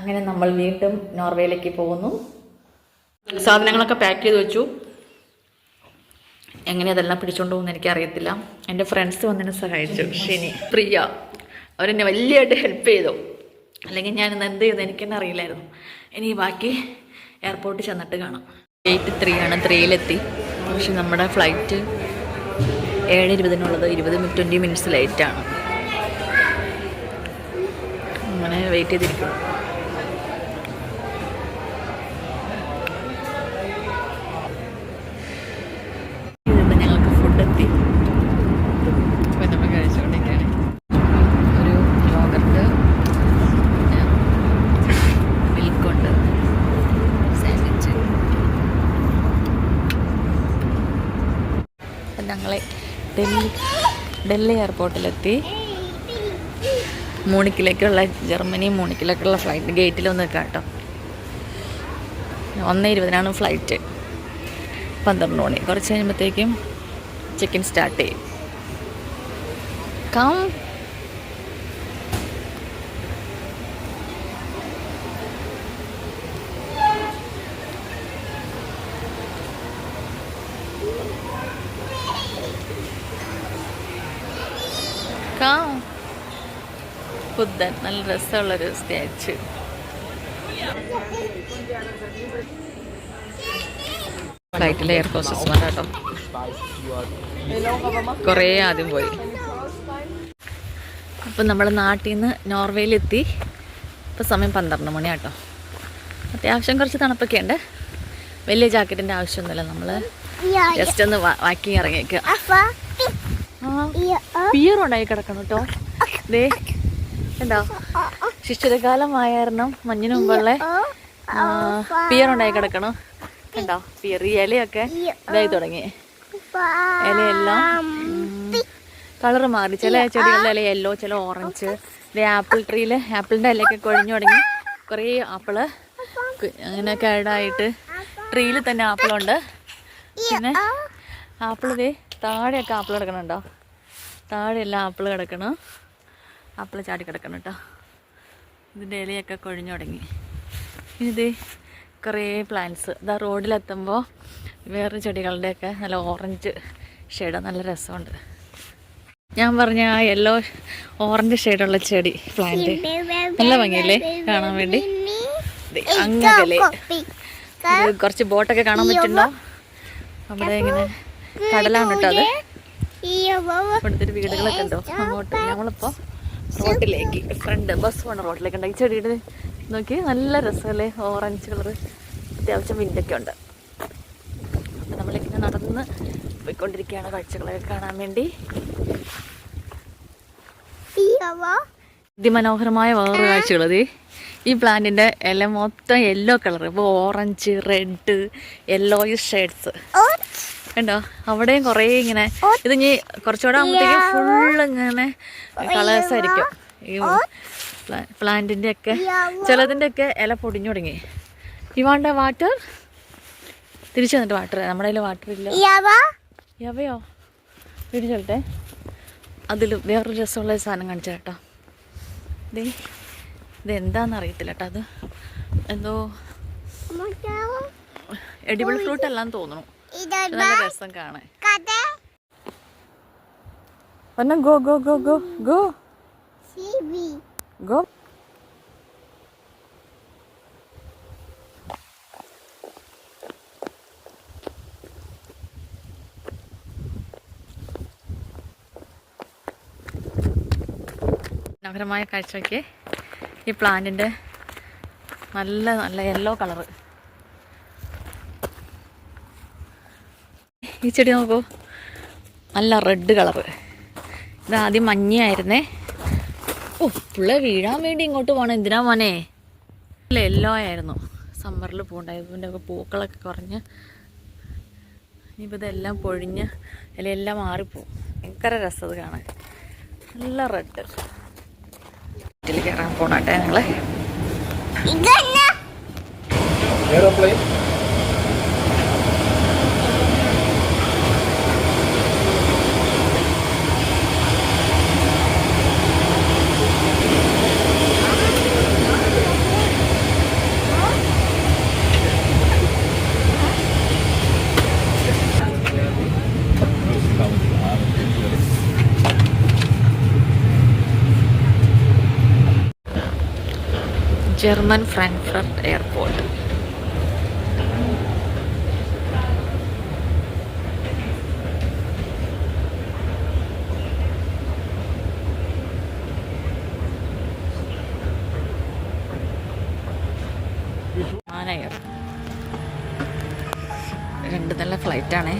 അങ്ങനെ നമ്മൾ വീണ്ടും നോർവേയിലേക്ക് പോകുന്നു. സാധനങ്ങളൊക്കെ പാക്ക് ചെയ്ത് വെച്ചു. എങ്ങനെ അതെല്ലാം പിടിച്ചോണ്ട് എനിക്ക് എനിക്കറിയത്തില്ല. എന്റെ ഫ്രണ്ട്സ് വന്നെന്നെ സഹായിച്ചു. ഷിനി പ്രിയ അവരെന്നെ വലിയതായിട്ട് ഹെൽപ്പ് ചെയ്തു. അല്ലെങ്കിൽ ഞാൻ ഇന്ന് എന്ത് ചെയ്തു എനിക്കെന്നെ അറിയില്ലായിരുന്നു ഇനി ബാക്കി എയർപോർട്ടിൽ ചെന്നിട്ട് കാണാം. എയ്റ്റ് ത്രീ ആണ് ത്രീയിലെത്തി പക്ഷെ നമ്മുടെ ഫ്ലൈറ്റ് ഏഴ് ഇരുപതിനുള്ളത് ഇരുപത് ട്വന്റി മിനിറ്റ്സ് ലേറ്റാണ് അങ്ങനെ വെയിറ്റ് ചെയ്തിരിക്കും ഞങ്ങളെ ഡൽഹി ഡൽഹി എയർപോർട്ടിലെത്തി മൂണിക്കിലേക്കുള്ള ജർമ്മനി മൂണിക്കിലേക്കുള്ള ഫ്ലൈറ്റ് ഗേറ്റിൽ ഒന്ന് കേട്ടോ ഒന്ന് ഇരുപതിനാണ് ഫ്ലൈറ്റ് പന്ത്രണ്ട് മണി. കുറച്ച് കഴിയുമ്പോഴത്തേക്കും ചെക്കിൻ സ്റ്റാർട്ട് ചെയ്യും. കം കം ബുദ്ധൻ നല്ല രസമുള്ളൊരു സ്റ്റാച്ചു ഫ്ലൈറ്റിലെ എയർ ഹോസ്റ്റസ്മാർ കേട്ടോ കുറേ ആദ്യം പോയി. അപ്പം നമ്മൾ നാട്ടിൽ നിന്ന് നോർവേയിലെത്തി ഇപ്പം സമയം പന്ത്രണ്ട് മണി കേട്ടോ അത്യാവശ്യം കുറച്ച് തണുപ്പൊക്കെ ഉണ്ട്. വലിയ ജാക്കറ്റിന്റെ ആവശ്യമൊന്നുമില്ല. നമ്മൾ ജസ്റ്റ് ഒന്ന് വാക്കിങ് ഇറങ്ങിയേക്കുക പിയർ ഉണ്ടായി കിടക്കണം കേട്ടോ. ദേ ഉണ്ടോ ശിശിരകാലമായ കാരണം മഞ്ഞിന് മുമ്പുള്ള പിയർ ഉണ്ടായി കിടക്കണം. കണ്ടോ? പിയർ ഈ ഇലയൊക്കെ ഇതായി തുടങ്ങി. ഇലയെല്ലാം കളറ് മാറി. ചില ചെടികളുടെ ഇല യെല്ലോ ചില ഓറഞ്ച് ഇതേ ആപ്പിൾ ട്രീയിൽ ആപ്പിളിന്റെ ഇലയൊക്കെ കൊഴിഞ്ഞു തുടങ്ങി. കുറേ ആപ്പിൾ അങ്ങനെയൊക്കെ അങ്ങനെ കേടായിട്ട് ട്രീയിൽ തന്നെ ആപ്പിളുണ്ട്. പിന്നെ ആപ്പിൾ ഇതേ താഴെയൊക്കെ ആപ്പിൾ കിടക്കണുണ്ടോ താഴെയെല്ലാം ആപ്പിൾ കിടക്കണം. ആപ്പിൾ ചാടി കിടക്കണം കേട്ടോ ഇതിന്റെ ഇലയൊക്കെ കൊഴിഞ്ഞു തുടങ്ങി. ഇത് കുറേ പ്ലാന്റ്സ് ഇതാ റോഡിലെത്തുമ്പോൾ വേറെ ചെടികളുടെയൊക്കെ നല്ല ഓറഞ്ച് ഷെയ്ഡ് നല്ല രസമുണ്ട്. ഞാൻ പറഞ്ഞ ആ യെല്ലോ ഓറഞ്ച് ഷെയ്ഡുള്ള ചെടി പ്ലാന്റ് നല്ല ഭംഗിയല്ലേ? കാണാൻ വേണ്ടി. ഇത് കുറച്ച് ബോട്ടൊക്കെ കാണാൻ പറ്റുന്നുണ്ടോ നമ്മുടെ ഇങ്ങനെ കടലാണ് കേട്ടോ അത്. ഇവിടുത്തെ വീടുകളൊക്കെ ഉണ്ടോ? അങ്ങോട്ട്. ഞങ്ങളിപ്പോൾ റോട്ടിലേക്ക് ഫ്രണ്ട് ബസ് പോണ റോട്ടിലേക്ക് ഉണ്ട്. ഈ ചെടിയുടെ നോക്കി നല്ല രസമല്ലേ? ഓറഞ്ച് കളറ് അത്യാവശ്യം വിൻഡൊക്കെ ഉണ്ട്. അപ്പം നമ്മളിങ്ങനെ നടന്ന് പോയിക്കൊണ്ടിരിക്കുകയാണ് കാഴ്ചകളൊക്കെ കാണാൻ വേണ്ടി. അതിമനോഹരമായ വേറൊരു കാഴ്ചകൾ അത് ഈ പ്ലാന്റിന്റെ ഇല മൊത്തം യെല്ലോ കളർ ഇപ്പോൾ ഓറഞ്ച് റെഡ് യെല്ലോയിഷ് ഷെയ്ഡ്സ് കണ്ടോ? അവിടെയും കുറേ ഇങ്ങനെ ഇത് ഇനി കുറച്ചുകൂടെ ആകുമ്പോഴത്തേക്കും ഫുൾ ഇങ്ങനെ കളേഴ്സ് ആയിരിക്കും ഈ പ്ലാന്റിന്റെ ഒക്കെ ചിലതിന്റെ ഒക്കെ ഇല പൊടിഞ്ഞു തുടങ്ങി. ഈ വാണ്ട വാട്ടർ തിരിച്ചു വന്നിട്ട് വാട്ടർ നമ്മുടെ കയ്യിൽ വാട്ടർ ഇല്ല. യവയോ? പിടിച്ചോട്ടെ. അതിൽ വേറൊരു രസമുള്ള സാധനം കാണിച്ചു കേട്ടോ ദേ ഇത് എന്താണെന്ന് അറിയത്തില്ല കേട്ടോ അത്. എന്തോ എഡിബിൾ ഫ്രൂട്ട് അല്ലാന്ന് തോന്നുന്നു. നല്ല രസം കാണാൻ. പറഞ്ഞ go go go go go. Go. മനോഹരമായ കാഴ്ചയ്ക്ക് ഈ പ്ലാന്റിന്റെ നല്ല നല്ല യെല്ലോ കളറ്. ഈ ചെടി നോക്കൂ. നല്ല റെഡ് കളറ് ഇത് ആദ്യം മഞ്ഞയായിരുന്നേ. ഓ പുള്ള വീഴാൻ വേണ്ടി ഇങ്ങോട്ട് പോകണം എന്തിനാ മോനെ? അല്ല എല്ലോ ആയിരുന്നു. സമ്മറിൽ പൂണ്ടായതിന്റെ ഒക്കെ പൂക്കളൊക്കെ കുറഞ്ഞ് ഇനിയിപ്പോൾ ഇതെല്ലാം പൊഴിഞ്ഞ് ഇലയെല്ലാം മാറിപ്പോവും. ഭയങ്കര രസം ഇത് കാണാൻ. നല്ല റെഡ് വീട്ടിൽ കയറാൻ പോണട്ടെ ഞങ്ങൾ. ജർമ്മൻ ഫ്രാങ്ക്ഫർട്ട് എയർപോർട്ട് രണ്ട് നല്ല ഫ്ലൈറ്റാണേ